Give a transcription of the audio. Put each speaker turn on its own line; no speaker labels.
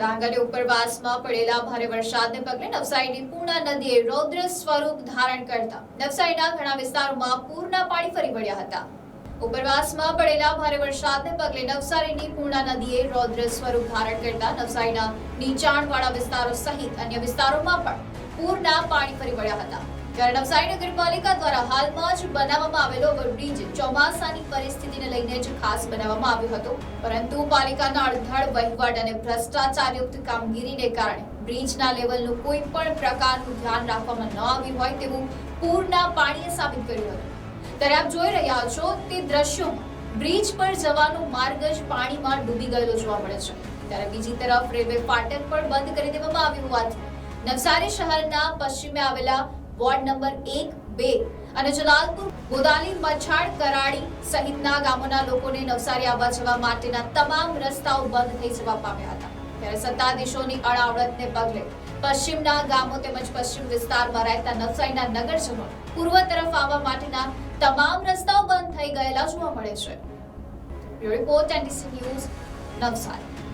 ડાંગરે ઉપરવાસમાં પડેલા ભારે વરસાદને પગલે નવસારીની પૂર્ણા નદીએ રૌદ્ર સ્વરૂપ ધારણ કરતા નવસારીના ઘણા વિસ્તારોમાં પૂરના પાણી ફરી વળ્યા હતા. ઉપરવાસમાં પડેલા ભારે વરસાદને પગલે નવસારીની પૂર્ણા નદીએ રૌદ્ર સ્વરૂપ ધારણ કરતા નવસારીના નીચાણવાળા વિસ્તારો સહિત અન્ય વિસ્તારોમાં પણ પૂરના પાણી ફરી વળ્યા હતા. ત્યારે નવસારી નગરપાલિકા દ્વારા હાલમાં જ બનાવવામાં આવેલો ઓવરબ્રિજ ચોમાસાની પરિસ્થિતિને લઈને જ ખાસ બનાવવામાં આવ્યો હતો. પરંતુ પાલિકાના અડધડ વહીવટ અને ભ્રષ્ટાચારયુક્ત કામગીરીને કારણે બ્રિજના લેવલનું કોઈ પણ પ્રકારનું ધ્યાન રાખવામાં ન આવ્યું હોય તેવું પૂરના પાણીએ સાબિત કર્યું હતું. ત્યારે આપ જોઈ રહ્યા છો તે દ્રશ્યોમાં બ્રિજ પર જવાનો માર્ગ જ પાણીમાં ડૂબી ગયેલો જોવા મળે છે. ત્યારે બીજી તરફ રેલવે ફાટક પણ બંધ કરી દેવામાં આવ્યું હોવાથી નવસારી શહેરના પશ્ચિમે આવેલા વોર્ડ નંબર એક, બે. અને જલાલપુર બોદાલી મછાડ કરાડી સહિતના ગામોના લોકોને નવસારી આવવા જવા માટેના તમામ રસ્તાઓ બંધ થઈ જવા પામ્યા હતા. ત્યારે સત્તાધીશોની અડાવડતને પગલે પશ્ચિમના ગામો તેમજ પશ્ચિમ વિસ્તારમાં રહેતા નવસારીના નગરજનો પૂર્વ તરફ આવવા માટેના તમામ રસ્તાઓ બંધ થઈ ગયેલા જોવા મળે છે. Report, NDC news, Navsari.